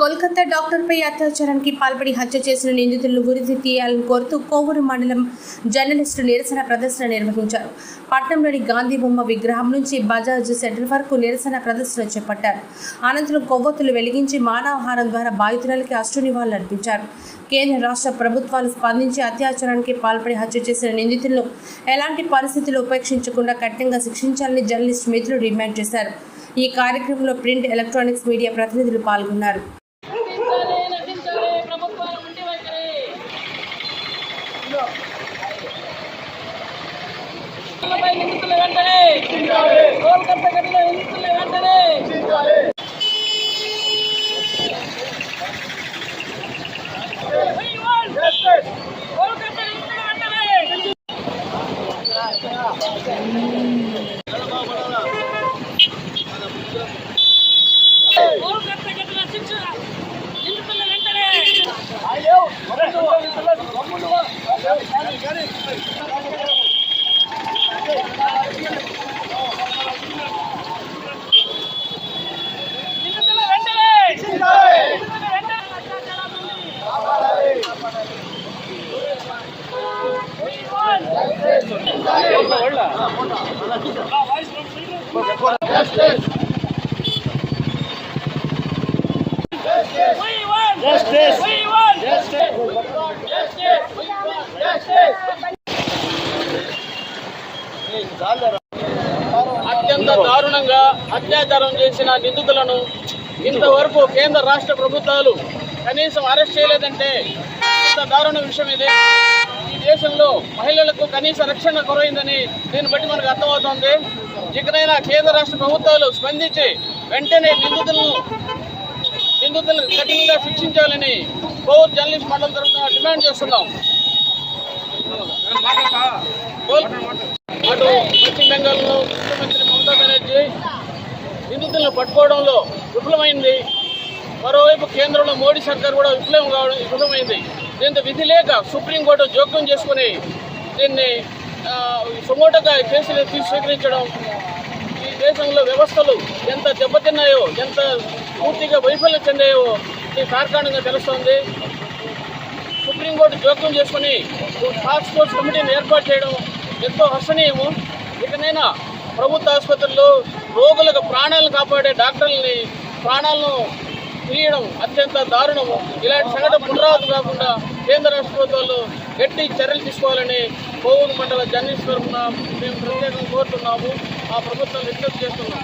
కోల్కతా డాక్టర్పై అత్యాచారానికి పాల్పడి హత్య చేసిన నిందితులను గురించి తీయాలని కోరుతూ కోవూరు మండలం జర్నలిస్టు నిరసన ప్రదర్శన నిర్వహించారు. పట్నంలోని గాంధీ బొమ్మ విగ్రహం నుంచి బజాజ్ సెంటర్ వరకు నిరసన ప్రదర్శన చేపట్టారు. అనంతరం కొవ్వొత్తులు వెలిగించి మానవహారం ద్వారా బాధితురాలకి అష్టు నివాళులు అర్పించారు కేంద్ర రాష్ట్ర ప్రభుత్వాలు స్పందించి అత్యాచారానికి పాల్పడి హత్య చేసిన నిందితులను ఎలాంటి పరిస్థితులు ఉపేక్షించకుండా కఠినంగా శిక్షించాలని జర్నలిస్ట్ మిత్రులు డిమాండ్ చేశారు. ఈ కార్యక్రమంలో ప్రింట్ ఎలక్ట్రానిక్స్ మీడియా ప్రతినిధులు పాల్గొన్నారు. నిందితుల వెంటనే కోల్కతా ఘటన నిందితుల వెంటనే. We want శిక్ష వెంటనే Justice! Justice! We won! Justice! Justice! Justice! అత్యంత దారుణంగా అత్యాచారం చేసిన నిందితులను ఇంతవరకు కేంద్ర రాష్ట్ర ప్రభుత్వాలు కనీసం అరెస్ట్ చేయలేదంటే ఇంత దారుణ విషయం ఇది. ఈ దేశంలో మహిళలకు కనీస రక్షణ కొరయిందని దీన్ని బట్టి మనకు అర్థమవుతోంది. ఇకనైనా కేంద్ర రాష్ట్ర ప్రభుత్వాలు స్పందించి వెంటనే నిందితులను నిందితులను కఠినంగా శిక్షించాలని కోవూరు జర్నలిస్ట్ మండలం తరఫున డిమాండ్ చేస్తున్నాం. అటు పశ్చిమ బెంగాల్లో ముఖ్యమంత్రి మమతా బెనర్జీ నిందితులను పట్టుకోవడంలో విఫలమైంది మరోవైపు కేంద్రంలో మోడీ సర్కార్ కూడా విఫలం కావడం విఫలమైంది దీంతో విధి లేక సుప్రీంకోర్టు జోక్యం చేసుకుని దీన్ని సుమోటగా కేసులు తీసి స్వీకరించడం ఈ దేశంలో వ్యవస్థలు ఎంత దెబ్బతిన్నాయో ఎంత పూర్తిగా వైఫల్యం చెందాయో ఈ తార్కాణంగా తెలుస్తోంది. సుప్రీంకోర్టు జోక్యం చేసుకుని టాస్క్ ఫోర్స్ కమిటీని ఏర్పాటు చేయడం ఎంతో హర్షణీయము. ఇకనైనా ప్రభుత్వ ఆసుపత్రుల్లో రోగులకు ప్రాణాలను కాపాడే డాక్టర్లని ప్రాణాలను తీయడం అత్యంత దారుణము. ఇలాంటి సంఘటన పునరావృతం కాకుండా కేంద్ర రాష్ట్ర ప్రభుత్వాలు గట్టి చర్యలు తీసుకోవాలని కోవూరు మండల జర్నలిస్ట్ తరఫున మేము ప్రత్యేకంగా కోరుతున్నాము. ఆ ప్రభుత్వం విజ్ఞప్తి చేస్తున్నాం.